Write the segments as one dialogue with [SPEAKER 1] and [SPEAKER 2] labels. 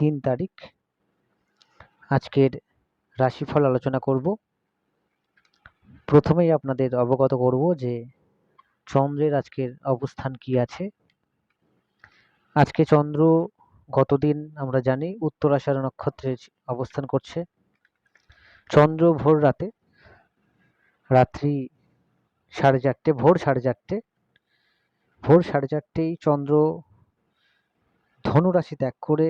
[SPEAKER 1] তিন তারিখ। আজকের রাশিফল আলোচনা করব। প্রথমেই আপনাদের অবগত করব যে চন্দ্রের আজকের অবস্থান কি আছে। আজকে চন্দ্র গতদিন আমরা জানি উত্তরাষাঢ় নক্ষত্রে অবস্থান করছে। চন্দ্র ভোর রাতে, রাত্রি সাড়ে চারটে, ভোর সাড়ে চারটে। ভোর সাড়ে চারটেই চন্দ্র ধনু রাশি ত্যাগ করে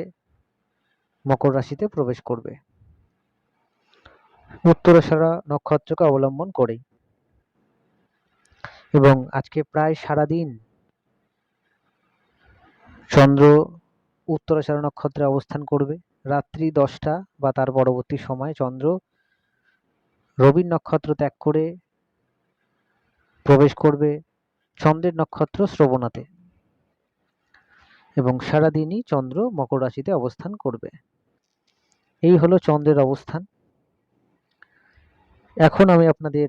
[SPEAKER 1] মকর রাশিতে প্রবেশ করবে। উত্তরাষাঢ়া নক্ষত্রকে অবলম্বন করেই। এবং আজকে প্রায় সারাদিন চন্দ্র উত্তরাষাঢ়া নক্ষত্রে অবস্থান করবে। রাত্রি দশটা বা তার পরবর্তী সময় চন্দ্র রবির নক্ষত্র ত্যাগ করে প্রবেশ করবে চন্দ্রের নক্ষত্র শ্রবণাতে। এবং সারাদিনই চন্দ্র মকর রাশিতে অবস্থান করবে। এই হলো চন্দ্রের অবস্থান। এখন আমি আপনাদের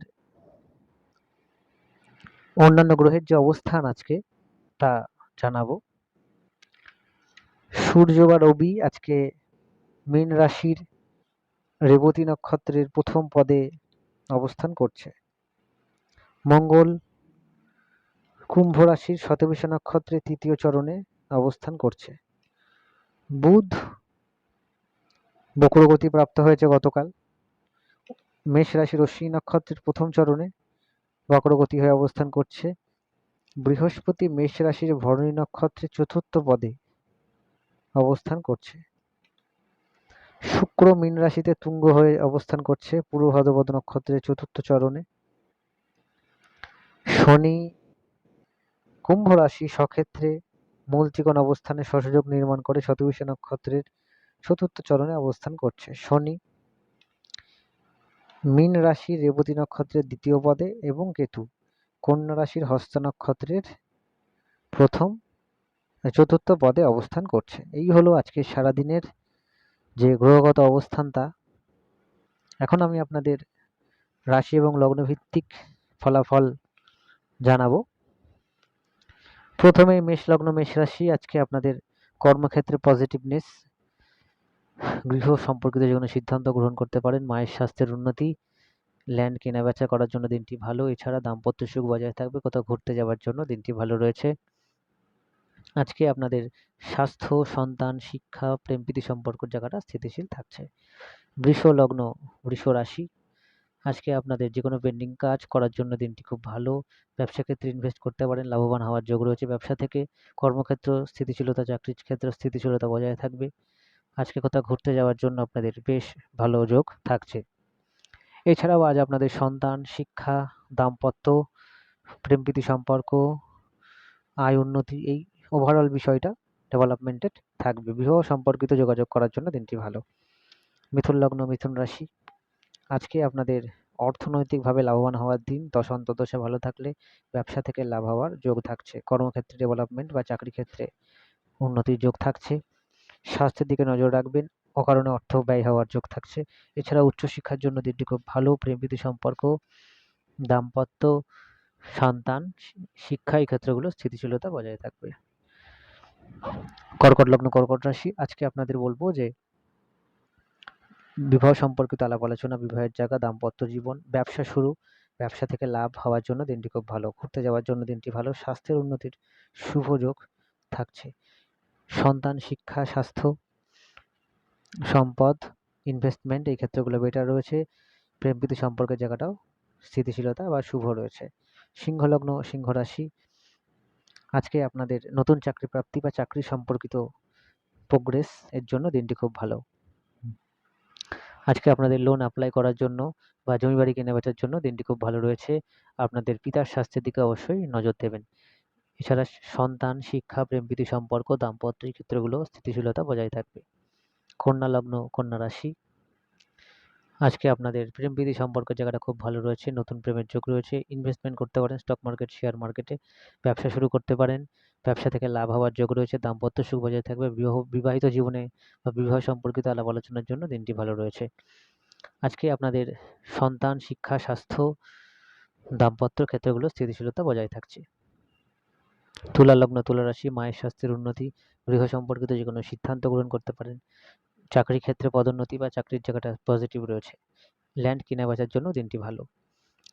[SPEAKER 1] অন্যান্য গ্রহের যে অবস্থান আজকে, তা জানাব। সূর্য বা রবি আজকে মীন রাশির রেবতী নক্ষত্রের প্রথম পদে অবস্থান করছে। মঙ্গল কুম্ভ রাশির শতবিশা নক্ষত্রের তৃতীয় চরণে অবস্থান করছে। বুধ বক্রগতি প্রাপ্ত হয়েছে গতকাল। মেষ রাশির অশ্বিনী নক্ষত্রের প্রথম চরণে বক্রগতি হয়ে অবস্থান করছে। বৃহস্পতি মেষ রাশির ভরণী নক্ষত্রের চতুর্থ পদে অবস্থান করছে। শুক্র মীন রাশিতে তুঙ্গ হয়ে অবস্থান করছে পূর্ব ভাদ্রপদ নক্ষত্রের চতুর্থ চরণে। শনি কুম্ভ রাশি সক্ষেত্রে মূল ত্রিকোণ অবস্থানে সহযোগ নির্মাণ করে শতবিশা নক্ষত্রের চতুর্থ চরণে অবস্থান করছে শনি। মীন রাশির রেবতী নক্ষত্রের দ্বিতীয় পদে এবং কেতু। কন্যা রাশির হস্ত নক্ষত্রের প্রথম, চতুর্থ পদে অবস্থান করছে। এই হলো আজকে সারাদিনের যে গ্রহগত অবস্থান তা। এখন আমি আপনাদের রাশি এবং লগ্নভিত্তিক ফলাফল জানাব। প্রথমে মেষ লগ্ন, মেষ রাশি। আজকে আপনাদের কর্মক্ষেত্রে পজিটিভনেস গৃহ সম্পর্কিত যে কোনো সিদ্ধান্ত গ্রহণ করতে পারেন, মায়ের স্বাস্থ্যের উন্নতি ল্যান্ড কেনা বেচা করার জন্য দিনটি ভালো। এছাড়া দাম্পত্য সুখ বজায় থাকবে, কোথাও ঘুরতে যাওয়ার জন্য দিনটি ভালো রয়েছে। আজকে আপনাদের স্বাস্থ্য, সন্তান, শিক্ষা প্রেম প্রীতি সম্পর্ক জায়গাটা স্থিতিশীল থাকছে। বৃষ লগ্ন, বৃষ রাশি, আজকে আপনাদের যে কোনো পেন্ডিং কাজ করার জন্য দিনটি খুব ভালো। ব্যবসা ক্ষেত্রে ইনভেস্ট করতে পারেন, লাভবান হওয়ার যোগ রয়েছে ব্যবসা থেকে। কর্মক্ষেত্র স্থিতিশীলতা, চাকরির ক্ষেত্রে স্থিতিশীলতা বজায় থাকবে। আজকে কোথাও ঘুরতে যাওয়ার জন্য আপনাদের বেশ ভালো যোগ থাকছে। এছাড়াও আজ আপনাদের সন্তান, শিক্ষা, দাম্পত্য, প্রেমপ্রীতি সম্পর্ক, আয় উন্নতি, এই ওভারঅল বিষয়টা ডেভেলপমেন্টেড থাকবে। বিবাহ সম্পর্কিত যোগাযোগ করার জন্য দিনটি ভালো। মিথুন লগ্ন, মিথুন রাশি। আজকে আপনাদের অর্থনৈতিকভাবে লাভবান হওয়ার দিন। দশ অন্তর্দশা ভালো থাকলে ব্যবসা থেকে লাভ হওয়ার যোগ থাকছে। কর্মক্ষেত্রে ডেভেলপমেন্ট বা চাকরি ক্ষেত্রে উন্নতির যোগ থাকছে। স্বাস্থ্যের দিকে নজর রাখবেন। অকারণে অর্থ ব্যয় হওয়ার যোগ থাকছে। এছাড়া উচ্চশিক্ষার জন্য দিনটি খুব ভালো প্রেম প্রেমপ্রীতি সম্পর্ক, দাম্পত্য, সন্তান, শিক্ষা এই ক্ষেত্রগুলো স্থিতিশীলতা বজায় থাকবে। কর্কট লগ্ন, কর্কট রাশি, আজকে আপনাদের বলব যে বিবাহ সম্পর্কিত আলাপ আলোচনা, বিবাহের জায়গা, দাম্পত্য জীবন, ব্যবসা শুরু। ব্যবসা থেকে লাভ হওয়ার জন্য দিনটি খুব ভালো। ঘুরতে যাওয়ার জন্য দিনটি ভালো। স্বাস্থ্যের উন্নতির শুভ যোগ থাকছে। সন্তান, শিক্ষা, স্বাস্থ্য, সম্পদ ইনভেস্টমেন্ট এই ক্ষেত্রগুলো বেটার রয়েছে। প্রেম প্রীতি সম্পর্কের জায়গাটাও স্থিতিশীলতা বা শুভ রয়েছে। সিংহলগ্ন সিংহ রাশি আজকে আপনাদের নতুন চাকরি প্রাপ্তি বা চাকরি সম্পর্কিত প্রোগ্রেস এর জন্য দিনটি খুব ভালো। আজকে আপনাদের লোন অ্যাপ্লাই করার জন্য বা জমি বাড়ি কেনা বেচার জন্য দিনটি খুব ভালো রয়েছে। আপনাদের পিতার স্বাস্থ্যের দিকে অবশ্যই নজর দেবেন। এছাড়া সন্তান, শিক্ষা, প্রেম, প্রীতি সম্পর্ক, দাম্পত্য ক্ষেত্রগুলো স্থিতিশীলতা বজায় থাকবে। কন্যা লগ্ন, কন্যা রাশি। আজকে আপনাদের প্রেম, প্রীতি সম্পর্কের জায়গাটা খুব ভালো রয়েছে, নতুন প্রেমের যোগ রয়েছে। ইনভেস্টমেন্ট করতে পারেন স্টক মার্কেট শেয়ার মার্কেটে ব্যবসা শুরু করতে পারেন। ব্যবসা থেকে লাভ হওয়ার যোগ রয়েছে, দাম্পত্য সুখ বজায় থাকবে। বিবাহ, বিবাহিত জীবনে বা বিবাহ সম্পর্কিত আলাপ আলোচনার জন্য দিনটি ভালো রয়েছে। আজকে আপনাদের সন্তান, শিক্ষা, স্বাস্থ্য, দাম্পত্য ক্ষেত্রগুলো স্থিতিশীলতা বজায় থাকছে। তুলা লগ্ন, তুলা রাশি, মায়ের স্বাস্থ্যের উন্নতি, গৃহ সম্পর্কিত যে কোনো সিদ্ধান্ত গ্রহণ করতে পারেন। চাকরি ক্ষেত্রে পদোন্নতি বা চাকরির জায়গাটা পজিটিভ রয়েছে। ল্যান্ড কেনা বেচার জন্য দিনটি ভালো।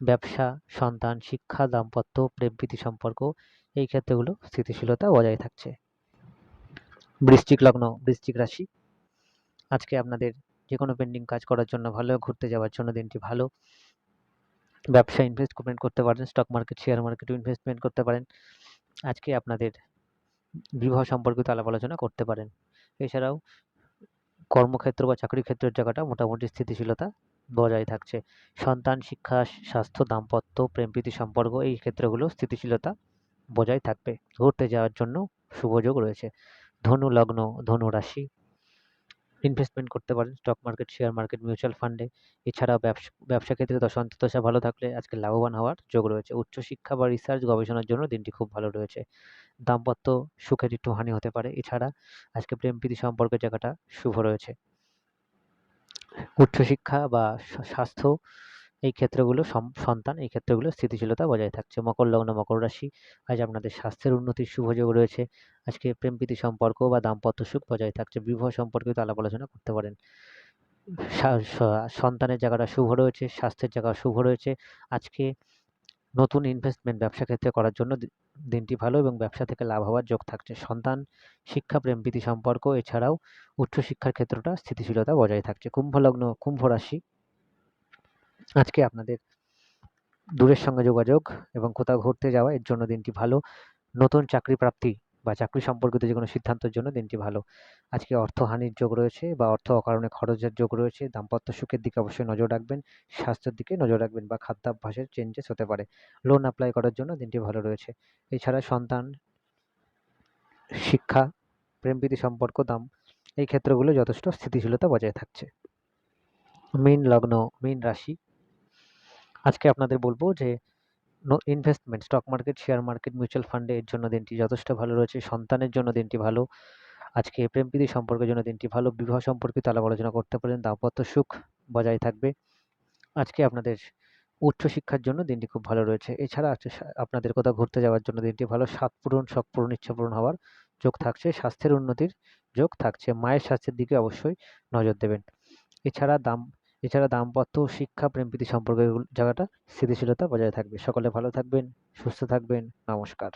[SPEAKER 1] ব্যবসা, সন্তান, শিক্ষা, দাম্পত্য, প্রেম, প্রীতি সম্পর্ক, এই ক্ষেত্রগুলো স্থিতিশীলতা বজায় থাকছে। বৃশ্চিক লগ্ন, বৃশ্চিক রাশি। আজকে আপনাদের যে কোনো পেন্ডিং কাজ করার জন্য ভালো, ঘুরতে যাওয়ার জন্য দিনটি ভালো। ব্যবসা ইনভেস্টমেন্ট করতে পারেন স্টক মার্কেট শেয়ার মার্কেটে ইনভেস্টমেন্ট করতে পারেন। আজকে আপনাদের বিবাহ সম্পর্কিত আলাপ আলোচনা করতে পারেন। এছাড়াও কর্মক্ষেত্র বা চাকরি ক্ষেত্রের জায়গাটা মোটামুটি স্থিতিশীলতা বজায় থাকছে। সন্তান, শিক্ষা, স্বাস্থ্য, দাম্পত্য, প্রেম, প্রীতি, সম্পর্ক এই ক্ষেত্রগুলো স্থিতিশীলতা বজায় থাকবে। ঘুরতে যাওয়ার জন্য সুযোগ রয়েছে। ধনু, লগ্ন, ধনু রাশি ইনভেস্টমেন্ট করতে পারেন stock market share market mutual ফান্ডে এছাড়াও ব্যবসা ব্যবসা ক্ষেত্রে দশা ভালো থাকলে আজকে লাভবান হওয়ার যোগ রয়েছে। উচ্চশিক্ষা বা রিসার্চ গবেষণার জন্য দিনটি খুব ভালো রয়েছে। দাম্পত্য সুখের একটু হানি হতে পারে। এছাড়া আজকে প্রেম প্রীতি জায়গাটা শুভ রয়েছে। উচ্চশিক্ষা বা স্বাস্থ্য এই ক্ষেত্রগুলো সন্তান, এই ক্ষেত্রগুলো স্থিতিশীলতা বজায় থাকছে। মকর লগ্ন, মকর রাশি, আজ আপনাদের স্বাস্থ্যের উন্নতির শুভযোগ রয়েছে। আজকে প্রেম, প্রীতি, সম্পর্ক বা দাম্পত্য সুখ বজায় থাকছে। বিবাহ সম্পর্কিত আলাপ আলোচনা করতে পারেন। সন্তানের জায়গাটা শুভ রয়েছে, স্বাস্থ্যের জায়গা শুভ রয়েছে। আজকে নতুন ইনভেস্টমেন্ট ব্যবসা ক্ষেত্রে করার জন্য দিনটি ভালো এবং ব্যবসা থেকে লাভ হওয়ার যোগ থাকছে। সন্তান, শিক্ষা, প্রেম, প্রীতি, সম্পর্ক এছাড়াও উচ্চশিক্ষার ক্ষেত্রটা স্থিতিশীলতা বজায় থাকছে। কুম্ভ লগ্ন, কুম্ভ রাশি আজকে আপনাদের দূরের সঙ্গে যোগাযোগ এবং কোথাও ঘুরতে যাওয়া, এর জন্য দিনটি ভালো। নতুন চাকরি প্রাপ্তি বা চাকরি সম্পর্কিত যে কোনো সিদ্ধান্তের জন্য দিনটি ভালো। আজকে অর্থহানির যোগ রয়েছে বা অর্থ অকারণে খরচের যোগ রয়েছে। দাম্পত্য সুখের দিকে অবশ্যই নজর রাখবেন, স্বাস্থ্যের দিকে নজর রাখবেন বা খাদ্যাভ্যাসের চেঞ্জেস হতে পারে। লোন অ্যাপ্লাই করার জন্য দিনটি ভালো রয়েছে। এছাড়া সন্তান শিক্ষা, প্রেম প্রীতি সম্পর্ক, দাম, এই ক্ষেত্রগুলো যথেষ্ট স্থিতিশীলতা বজায় থাকছে। মীন লগ্ন, মীন রাশি আজকে আপনাদের বলব যে investment stock market share market mutual ফান্ডে এর জন্য দিনটি যথেষ্ট ভালো রয়েছে, সন্তানের জন্য দিনটি ভালো, আজকে প্রেম সম্পর্কের জন্য দিনটি ভালো, বিবাহ সম্পর্কিত আলাপ আলোচনা করতে পারেন, দাম্পত্য সুখ বজায় থাকবে, আজকে আপনাদের উচ্চশিক্ষার জন্য দিনটি খুব ভালো রয়েছে, এছাড়া সা- আপনাদের কোথাও ঘুরতে যাওয়ার জন্য দিনটি ভালো, স্বাদ পূরণ, শখ পূরণ, ইচ্ছা পূরণ হওয়ার যোগ থাকছে, স্বাস্থ্যের উন্নতির যোগ থাকছে, মায়ের স্বাস্থ্যের দিকে অবশ্যই নজর দেবেন, এছাড়া দাম এছাড়া দাম্পত্য শিক্ষা প্রেম প্রীতি সম্পর্কের জায়গাটা স্থিতিশীলতা বজায় থাকবে। সকলে ভালো থাকবেন, সুস্থ থাকবেন। নমস্কার।